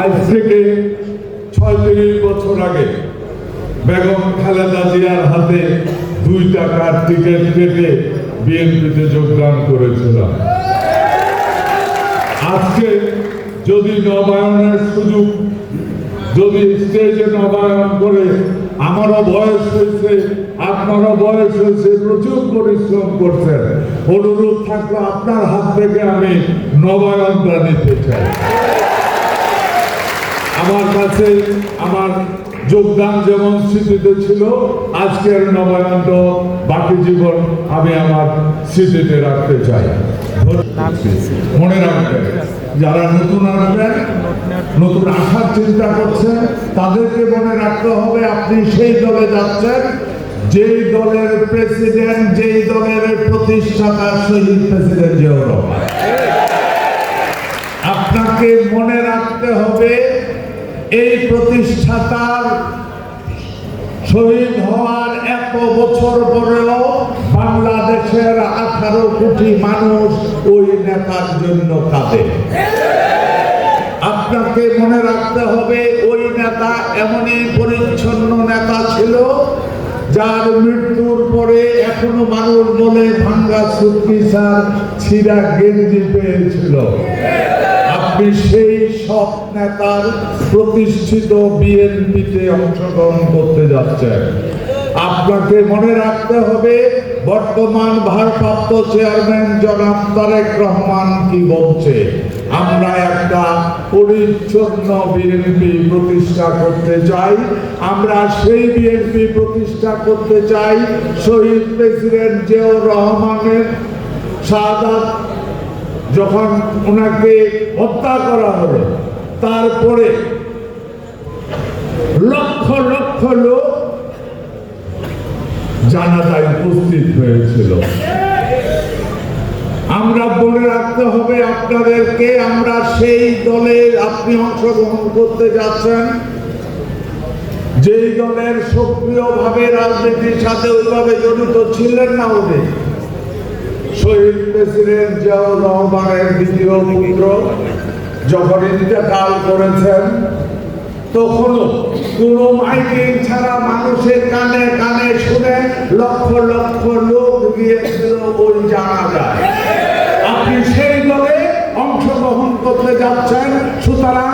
আজ থেকে ছয়ত্রিশ বছর আগে বেগম খালেদা জিয়ার হাতে দুই টাকার টিকিট কেটে বিএনপিতে যোগদান করেছিলাম। আজকে যদি নবায়নের সুযোগ, যদি স্টেজে নবায়ন করে আমারও বয়স হয়েছে, আপনারও বয়স হয়েছে, প্রচুর পরিশ্রম করছেন। অনুরোধ থাকলে আপনার হাত থেকে আমি নবায়নটা নিতে চাই। আমার কাছে আমার যোগদান যেমন স্মৃতিতে ছিল আজকের নবায়নটা বাকি জীবন আমি আমার স্মৃতিতে রাখতে চাই। মনে রাখবেন যারা নতুন আসবেন নতুন আসার চিন্তা করছেন তাদেরকে মনে রাখতে হবে আপনি সেই দলে যাচ্ছেন যেই দলের প্রেসিডেন্ট যেই দলের প্রতিষ্ঠাতা শহীদ প্রেসিডেন্ট জিয়াউর রহমান। আপনাকে মনে প্রতিষ্ঠাতার শহীদ হওয়ার এত বছর পরেও বাংলাদেশের আঠারো কোটি মানুষ ওই নেতার জন্য কাঁদে। আপনাকে মনে রাখতে হবে, ওই নেতা এমনই পরিচ্ছন্ন নেতা ছিল, যার মৃত্যুর পরে এখনও মানুষ বলে ভাঙ্গা সুটকিসার ছিঁড়া গেঞ্জি পেয়েছিল। আপনি সেই সব নেতার প্রতিষ্ঠিত বিএনপিতে অংশগ্রহণ করতে যাচ্ছেন আপনাকে মনে রাখতে হবে, বর্তমান ভারপ্রাপ্ত চেয়ারম্যান জনাব তারেক রহমান কি বলছে? আমরা একটা পরিচ্ছন্ন বিএনপি প্রতিষ্ঠা করতে চাই। আমরা সেই বিএনপি প্রতিষ্ঠা করতে চাই শহীদ প্রেসিডেন্ট জিয়াউর রহমানের শাহাদাত যখন ওনাকে হত্যা করা হলো, তারপরে লক্ষ লক্ষ লোক জানাজায় উপস্থিত হয়েছিল। আমরা বলে রাখতে হবে আপনাদেরকে, আমরা সেই দলে আপনি অংশগ্রহণ করতে যাচ্ছেন, যেই দলের সক্রিয়ভাবে রাজনীতির সাথে ওইভাবে জড়িত ছিলেন না ওদের শহীদ প্রেসিডেন্ট জিয়াউর রহমানের দ্বিতীয় পুত্র যখন ইন্তেকাল করেছেন, তখনও কোনো মাইকিং ছাড়া মানুষের কানে কানে শুনে লক্ষ লক্ষ লোক গিয়েছিল ওই জানা যায়। আপনি সেই দলে অংশগ্রহণ করতে যাচ্ছেন, সুতরাং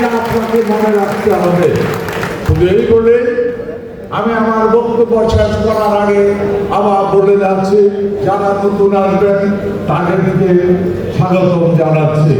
এটা আপনাকে মনে রাখতে হবে। শুধু এই বলে আমি আমার বক্তব্য শেষ করার আগে আবার বলে যাচ্ছি, যারা নতুন আসবেন, তাদেরকে স্বাগতম জানাচ্ছি।